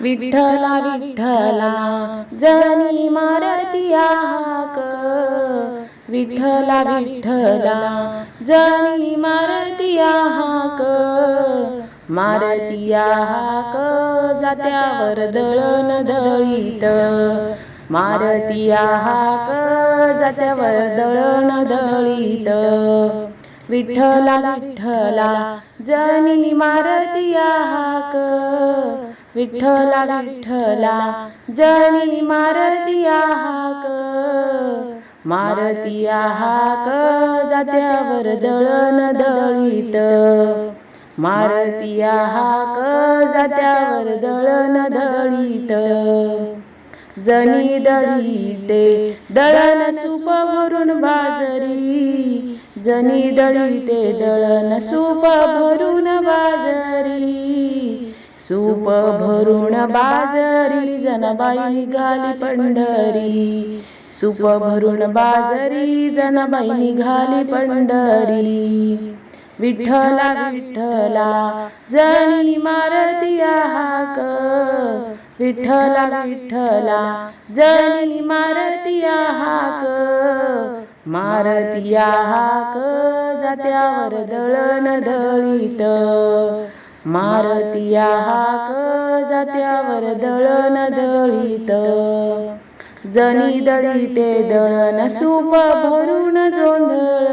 विठ्ठला विठ्ठला जनी मारतिया हाक विठ्ठला विठ्ठला जनी मारतिया हाक मारतिया हाक जात्यावर दळण दळीत. मारतिया हाक जात्यावर दळण दळीत. विठ्ठला विठ्ठला जनी मारतिया हाक विठ्ठला विठ्ठला जनी मारतिया हाक मारतिया हाक जात्यावर दळण दळीत. मारतिया हाक जात्यावर दळण दळीत. जनी दळीते दळण सूप भरून बाजरी. जनी दळीते दळण सूप भरून बाजरी. सूप भरून बाजरी जनाबाई निघाली पंढरी. सूप भरून बाजरी जनाबाई निघाली पंढरी. विठ्ठला विठ्ठला जनी मारतिया हाक विठ्ठला विठ्ठला जनी मारतिया हाक मारतिया हाक जात्यावर दळण दळीत. मारतिया हाक जात्यावर दळण दळीत. जनी दळीते दळण सूप भरून जोंधळ.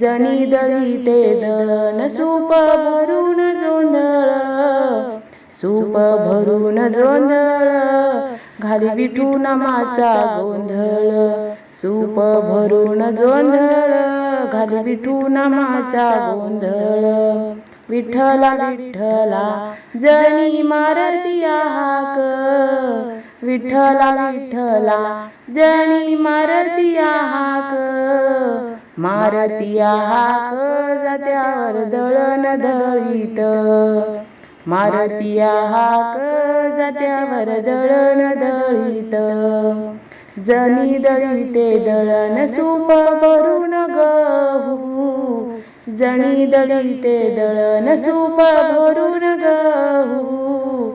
जनी दळीते दळण सूप भरून जोंधळ. सूप भरून जोंधळ. घाली विठू नामाचा गोंधळ. सूप भरून जोंधळ. घाली विठू नामाचा गोंधळ. विठ्ठला विठ्ठला जनी मारतिया हाक विठ्ठला विठ्ठला जनी मारतिया हाक मारतिया हाक जात्यावर दळण दळीत. मारतिया हाक जात्यावर दळण दळीत. जनी दळीते दळण सूप भरून गहू जनी दळीते दळण सूप भरून गहू.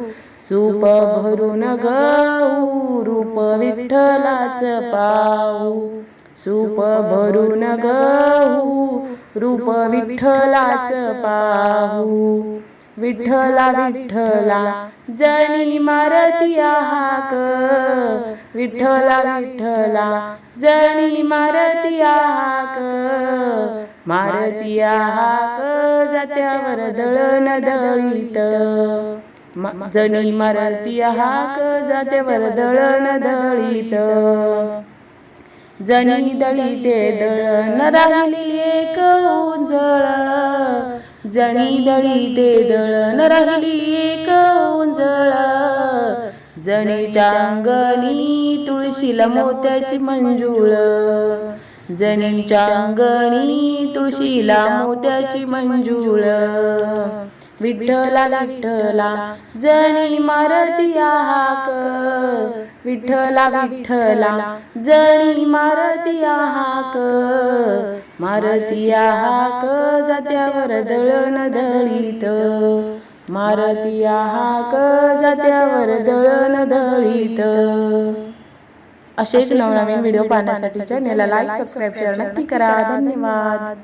सूप भरून गहू रूप विठ्ठलाच पाऊ सूप भरून गहू रूप विठ्ठलाच पाहू. विठ्ठला विठ्ठला जनी मारतिया हाक विठ्ठला विठ्ठला जनी मारतिया हाक मारतिया हाक जात्यावर दळण दळीत. जणी मारतिया हाक जात्यावर दळण दळीत. जणी दळीते दळण राहिली एक उंजळ. जनी दळीते दळण राहिली एक उंजळ. जनीच्या अंगणी तुळशीला मोत्याची मंजुळ. जनीच्या अंगणी तुळशीला मोत्याची मंजूळ. विठ्ठला विठ्ठला जणी मारती हाक विठ्ठला विठ्ठला जणी मारती हाक मारती हाक जात्यावर दळण दळीत. मारती हाक जात्यावर दळण दळीत. असेच नवनवीन व्हिडिओ पाहण्यासाठी चॅनेलला लाईक सबस्क्राईब शेअर नक्की करा. धन्यवाद.